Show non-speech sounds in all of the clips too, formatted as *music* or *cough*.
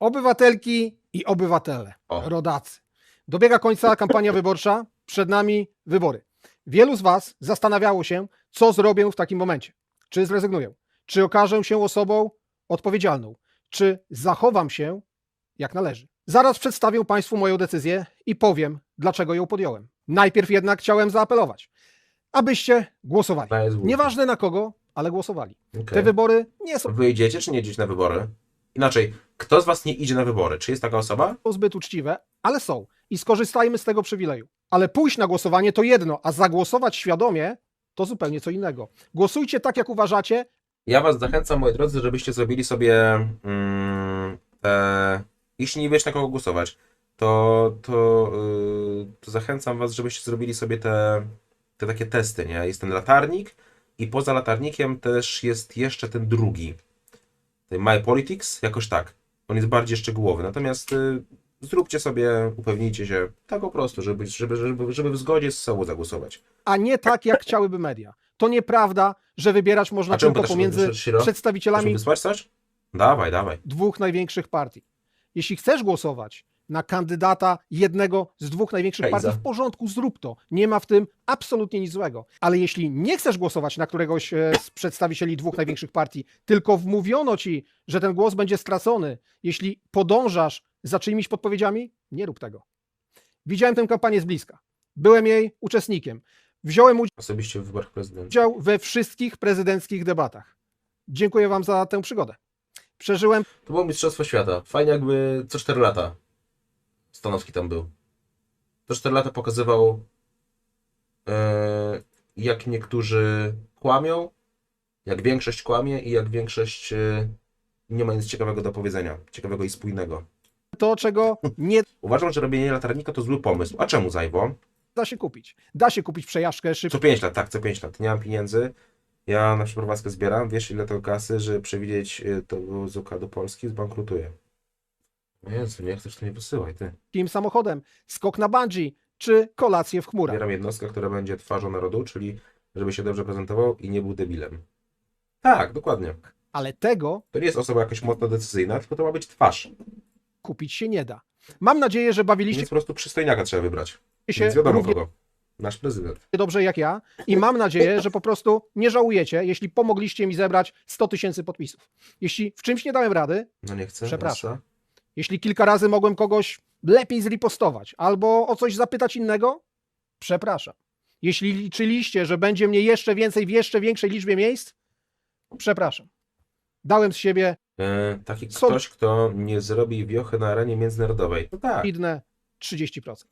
Obywatelki i obywatele, O. rodacy. Dobiega końca *laughs* kampania wyborcza, przed nami wybory. Wielu z Was zastanawiało się, co zrobię w takim momencie. Czy zrezygnuję? Czy okażę się osobą odpowiedzialną? Czy zachowam się jak należy? Zaraz przedstawię Państwu moją decyzję i powiem, dlaczego ją podjąłem. Najpierw jednak chciałem zaapelować, abyście głosowali. Nieważne na kogo, ale głosowali. Okej. Te wybory nie są Wy idziecie, czy nie idziecie na wybory? Inaczej, kto z was nie idzie na wybory? Czy jest taka osoba? są zbyt uczciwe, ale są. I skorzystajmy z tego przywileju. Ale pójść na głosowanie to jedno, a zagłosować świadomie to zupełnie co innego. Głosujcie tak, jak uważacie. Ja was zachęcam, moi drodzy, żebyście zrobili sobie mm, te... Jeśli nie wiesz na kogo głosować, to, to, yy, to zachęcam was, żebyście zrobili sobie te, te takie testy, nie? Jest ten latarnik i poza latarnikiem też jest jeszcze ten drugi. My Politics, jakoś tak. On jest bardziej szczegółowy. Natomiast y, zróbcie sobie, upewnijcie się tak po prostu, żeby, żeby, żeby, żeby w zgodzie z sobą zagłosować. a nie tak, jak chciałyby media. To nieprawda, że wybierać można A czemu tylko pytasz, pomiędzy Shiro? Chcesz mi przedstawicielami wysłać coś? Dawaj, dawaj. dwóch największych partii. Jeśli chcesz głosować na kandydata jednego z dwóch największych Hejza. partii, w porządku, zrób to. Nie ma w tym absolutnie nic złego. Ale jeśli nie chcesz głosować na któregoś e, z przedstawicieli dwóch największych partii, tylko wmówiono ci, że ten głos będzie stracony, jeśli podążasz za czyimiś podpowiedziami, nie rób tego. Widziałem tę kampanię z bliska. Byłem jej uczestnikiem. Wziąłem Osobiście w wyborach prezydenta. udział we wszystkich prezydenckich debatach. Dziękuję Wam za tę przygodę. Przeżyłem To było Mistrzostwo Świata. Fajnie jakby co 4 lata Stanowski tam był. Co 4 lata pokazywał e, jak niektórzy kłamią, jak większość kłamie i jak większość e, nie ma nic ciekawego do powiedzenia. Ciekawego i spójnego. to, czego nie *laughs* Uważam, że robienie latarnika to zły pomysł. A czemu Zajwo? da się kupić. Da się kupić przejażdżkę szybko. Co 5 lat, tak, co 5 lat. Nie mam pieniędzy. Ja na przeprowadzkę zbieram. Wiesz ile to kasy, że przewidzieć e, to Zuka do Polski zbankrutuje. Jezu, nie chcesz, to nie wysyłaj, ty. Takim samochodem, skok na bungee czy kolację w chmurach. Wybieram jednostkę, która będzie twarzą narodu, czyli żeby się dobrze prezentował i nie był debilem. Tak, dokładnie. Ale tego To nie jest osoba jakaś mocno decyzyjna, tylko to ma być twarz. kupić się nie da. Mam nadzieję, że bawiliście Więc po prostu przystojniaka trzeba wybrać. się Więc wiadomo równie kogo. Nasz prezydent. dobrze jak ja i mam nadzieję, że po prostu nie żałujecie, jeśli pomogliście mi zebrać 100 tysięcy podpisów. Jeśli w czymś nie dałem rady, No nie chcę. Przepraszam. Jeśli kilka razy mogłem kogoś lepiej zripostować albo o coś zapytać innego, przepraszam. Jeśli liczyliście, że będzie mnie jeszcze więcej w jeszcze większej liczbie miejsc, przepraszam. Dałem z siebie E, taki ktoś, kto nie zrobi wiochy na arenie międzynarodowej. *laughs* No tak. solidne 30%.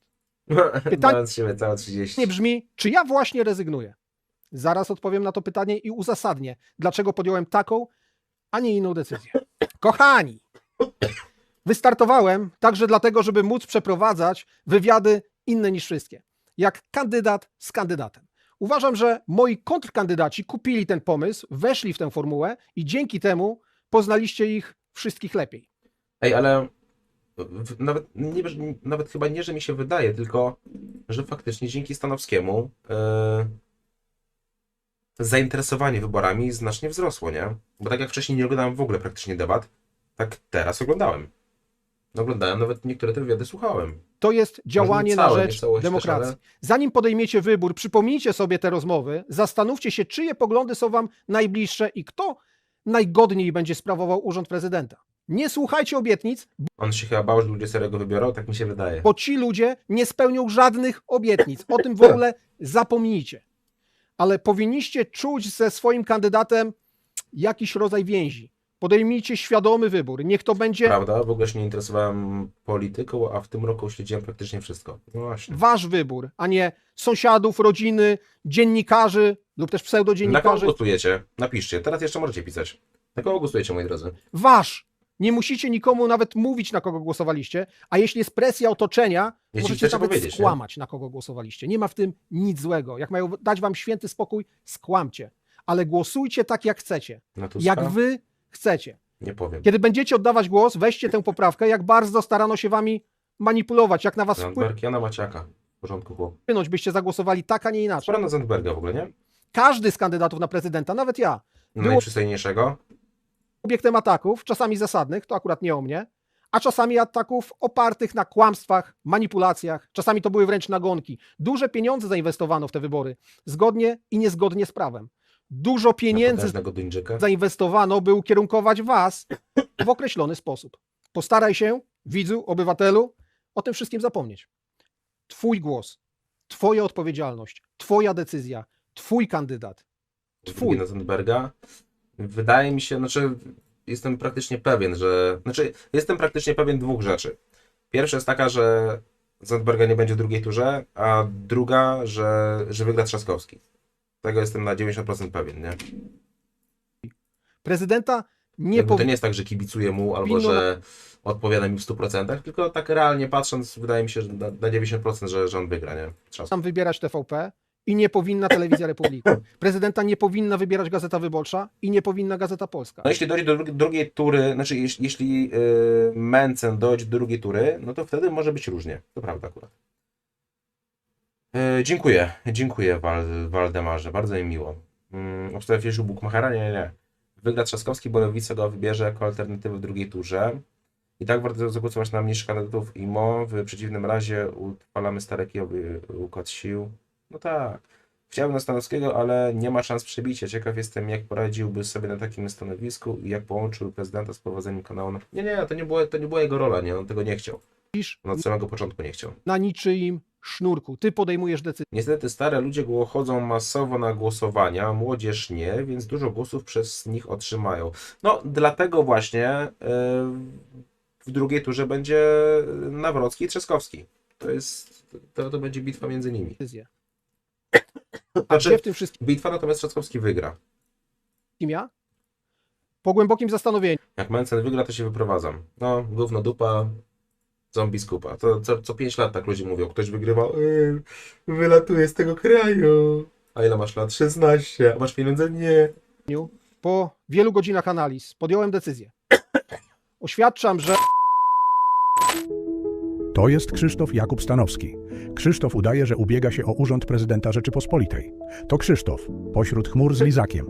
Pytanie... Całe 30. Nie brzmi, czy ja właśnie rezygnuję. Zaraz odpowiem na to pytanie i uzasadnię, dlaczego podjąłem taką, a nie inną decyzję. *laughs* Kochani, wystartowałem także dlatego, żeby móc przeprowadzać wywiady inne niż wszystkie. Jak kandydat z kandydatem. Uważam, że moi kontrkandydaci kupili ten pomysł, weszli w tę formułę i dzięki temu poznaliście ich wszystkich lepiej. Ej, ale nawet, nie, nawet chyba nie, że mi się wydaje, tylko że faktycznie dzięki Stanowskiemu e, zainteresowanie wyborami znacznie wzrosło, nie? Bo tak jak wcześniej nie oglądałem w ogóle praktycznie debat, tak teraz oglądałem. Oglądałem, nawet niektóre te wywiady słuchałem. To jest działanie całe, na rzecz całość też, demokracji. ale- Zanim podejmiecie wybór, przypomnijcie sobie te rozmowy, zastanówcie się, czyje poglądy są wam najbliższe i kto najgodniej będzie sprawował urząd prezydenta. Nie słuchajcie obietnic, On się chyba bał, że ludzie serio go wybiorą, tak mi się wydaje. bo ci ludzie nie spełnią żadnych obietnic. O tym w ogóle zapomnijcie. Ale powinniście czuć ze swoim kandydatem jakiś rodzaj więzi. Podejmijcie świadomy wybór. Niech to będzie Prawda? W ogóle się nie interesowałem polityką, a w tym roku śledziłem praktycznie wszystko. No właśnie. wasz wybór, a nie sąsiadów, rodziny, dziennikarzy lub też Na kogo pseudodziennikarzy. głosujecie? Napiszcie. Teraz jeszcze możecie pisać. Na kogo głosujecie, moi drodzy? wasz. Nie musicie nikomu nawet mówić, na kogo głosowaliście, a jeśli jest presja otoczenia, Jeśli możecie chcecie nawet powiedzieć, nie? skłamać, na kogo głosowaliście. Nie ma w tym nic złego. Jak mają dać wam święty spokój, skłamcie. Ale głosujcie tak, jak chcecie. Na Tuska? Jak wy chcecie. Nie powiem. Kiedy będziecie oddawać głos, weźcie tę poprawkę, jak bardzo starano się wami manipulować, jak na was Zandberg, Jana Maciaka. W porządku było. wpłynąć, byście zagłosowali tak, a nie inaczej. Spora na Zandberga w ogóle, nie? Każdy z kandydatów na prezydenta, nawet ja, No Było- Najprzystojniejszego. obiektem ataków, czasami zasadnych, to akurat nie o mnie, a czasami ataków opartych na kłamstwach, manipulacjach, czasami to były wręcz nagonki. Duże pieniądze zainwestowano w te wybory, zgodnie i niezgodnie z prawem. Dużo pieniędzy zainwestowano, by ukierunkować Was w określony sposób. Postaraj się, widzu, obywatelu, o tym wszystkim zapomnieć. Twój głos, Twoja odpowiedzialność, Twoja decyzja, Twój kandydat. Twój. Notenberga. Wydaje mi się, znaczy jestem praktycznie pewien, że. Znaczy, jestem praktycznie pewien dwóch rzeczy. Pierwsza jest taka, że Zandberga nie będzie w drugiej turze, a druga, że, że wygra Trzaskowski. Tego jestem na 90% pewien, nie? Prezydenta nie Jakby to nie jest tak, że kibicuję mu albo że odpowiada mi w 100%, tylko tak realnie patrząc, wydaje mi się, że na, na 90%, że, że on wygra, nie? Trzaskowski. tam wybierać TVP i nie powinna Telewizja *laughs* Republika. Prezydenta nie powinna wybierać Gazeta Wyborcza i nie powinna Gazeta Polska. No jeśli dojdzie do drugi- drugiej tury, znaczy jeśli, jeśli yy, Mencen dojdzie do drugiej tury, no to wtedy może być różnie. To prawda akurat. Yy, dziękuję, dziękuję Wal, Waldemarze, bardzo mi miło. Yy, Obstawia Fieszu Bukmachera? Nie, nie. Wygra Trzaskowski, bo Lewica go wybierze jako alternatywę w drugiej turze. I tak warto zagłosować na mniejszych kandydatów IMO. W przeciwnym razie utrwalamy stare kijowy układ sił. No tak. Chciałbym na Stanowskiego, ale nie ma szans przebicia. Ciekaw jestem, jak poradziłby sobie na takim stanowisku i jak połączył prezydenta z prowadzeniem kanału. na- Nie, nie, to nie, było, to nie była jego rola, nie, on tego nie chciał. Pisz On od samego początku nie chciał. na niczyim sznurku. Ty podejmujesz decyzję. Niestety stare ludzie gło- chodzą masowo na głosowania, młodzież nie, więc dużo głosów przez nich otrzymają. No, dlatego właśnie yy, w drugiej turze będzie Nawrocki i Trzaskowski. To jest, to, to będzie bitwa między nimi. *coughs* A Znaczy, gdzie w tym wszystkim bitwa natomiast Trzaskowski wygra. ja? Po głębokim zastanowieniu Jak Mencen wygra, to się wyprowadzam. No, gówno dupa, zombie skupa. To co, co 5 lat tak ludzie mówią. Ktoś wygrywa, yy, wylatuje z tego kraju. A ile masz lat? 16. A masz pieniądze? Nie. po wielu godzinach analiz podjąłem decyzję. *clears throat* Oświadczam, że To jest Krzysztof Jakub Stanowski. Krzysztof udaje, że ubiega się o urząd prezydenta Rzeczypospolitej. To Krzysztof, pośród chmur z lizakiem.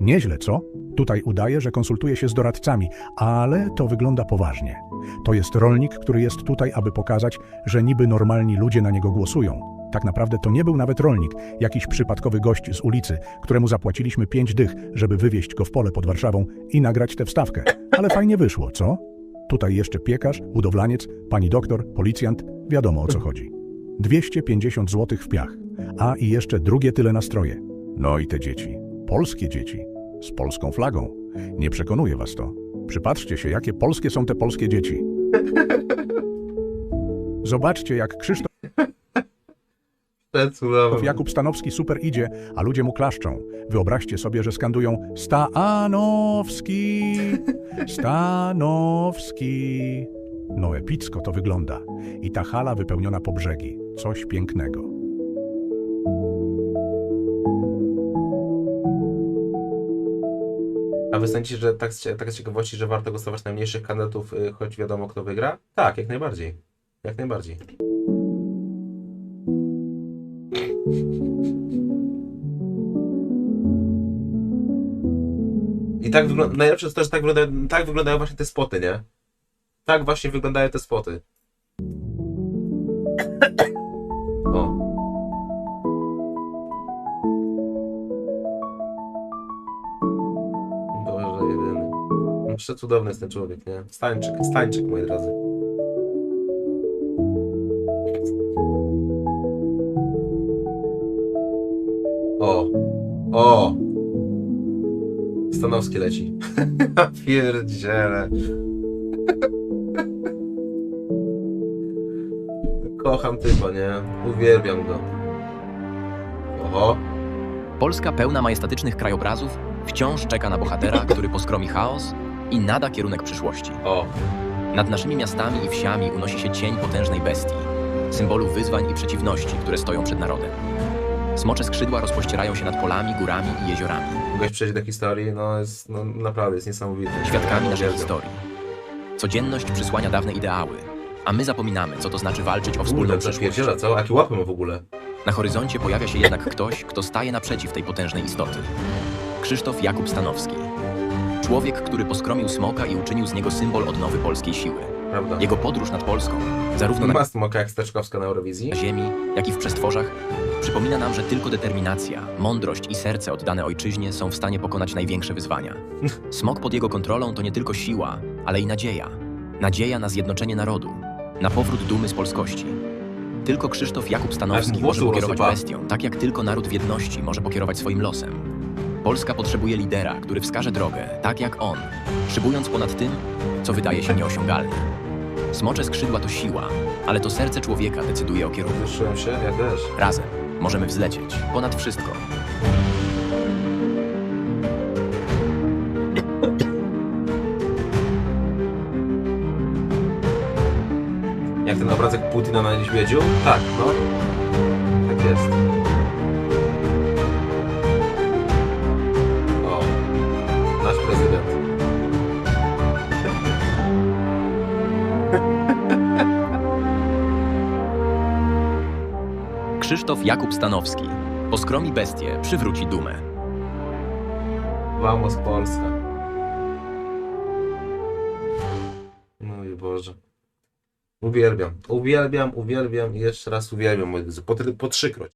Nieźle, co? Tutaj udaje, że konsultuje się z doradcami, ale to wygląda poważnie. To jest rolnik, który jest tutaj, aby pokazać, że niby normalni ludzie na niego głosują. Tak naprawdę to nie był nawet rolnik, jakiś przypadkowy gość z ulicy, któremu zapłaciliśmy pięć dych, żeby wywieźć go w pole pod Warszawą i nagrać tę wstawkę. Ale fajnie wyszło, co? Tutaj jeszcze piekarz, budowlaniec, pani doktor, policjant, wiadomo o co chodzi. 250 zł w piach, a i jeszcze drugie tyle na stroje. No i te dzieci, polskie dzieci, z polską flagą. Nie przekonuje was to. Przypatrzcie się, jakie polskie są te polskie dzieci. *laughs* Zobaczcie, jak Krzysztof. *laughs* Jakub Stanowski super idzie, a ludzie mu klaszczą. Wyobraźcie sobie, że skandują Stanowski, *laughs* Stanowski. No epicko to wygląda. I ta hala wypełniona po brzegi. Coś pięknego. A wy sądzicie, że tak, z tak z ciekawości, że warto głosować na mniejszych kandydatów, y, choć wiadomo kto wygra? Tak, jak najbardziej. Jak najbardziej. I tak wygląda, najlepsze jest to, że tak wyglądają, tak wyglądają właśnie te spoty, nie? Tak właśnie wyglądają te spoty. O. Przecudowny jest ten człowiek, nie? Stańczyk, stańczyk, moi drodzy. O! O! Stanowski leci. *laughs* Pierdziele. Kocham typa, nie? Uwielbiam go. Oho. Polska pełna majestatycznych krajobrazów wciąż czeka na bohatera, który poskromi chaos i nada kierunek przyszłości. O. Nad naszymi miastami i wsiami unosi się cień potężnej bestii, symbolu wyzwań i przeciwności, które stoją przed narodem. Smocze skrzydła rozpościerają się nad polami, górami i jeziorami, Gość przejdzie do historii, no jest, no naprawdę jest niesamowity. świadkami naszej Uwielbiam. historii. Codzienność przysłania dawne ideały, a my zapominamy, co to znaczy walczyć o wspólną Kurde, przyszłość. przepierdziela, co? Jakie łapy ma w ogóle? Na horyzoncie pojawia się jednak ktoś, kto staje naprzeciw tej potężnej istoty. Krzysztof Jakub Stanowski. Człowiek, który poskromił smoka i uczynił z niego symbol odnowy polskiej siły. Prawda. Jego podróż nad Polską, zarówno na Ma smoka jak Steczkowska na Eurowizji. ziemi, jak i w przestworzach, przypomina nam, że tylko determinacja, mądrość i serce oddane ojczyźnie są w stanie pokonać największe wyzwania. *laughs* Smok pod jego kontrolą to nie tylko siła, ale i nadzieja. Nadzieja na zjednoczenie narodu, na powrót dumy z polskości. Tylko Krzysztof Jakub Stanowski może pokierować urosypa. bestią, tak jak tylko naród w jedności może pokierować swoim losem. Polska potrzebuje lidera, który wskaże drogę, tak jak on, szybując ponad tym, co wydaje się nieosiągalne. Smocze skrzydła to siła, ale to serce człowieka decyduje o kierunku. Wyszłem się, ja też. Razem możemy wzlecieć ponad wszystko. Jak ten obrazek Putina na niedźwiedziu? Tak, no. Tak jest. Krzysztof Jakub Stanowski poskromi bestię, przywróci dumę. Vamos Polska. I Boże. Uwielbiam, uwielbiam, uwielbiam i jeszcze raz uwielbiam, moi drodzy. Po, po trzykroć.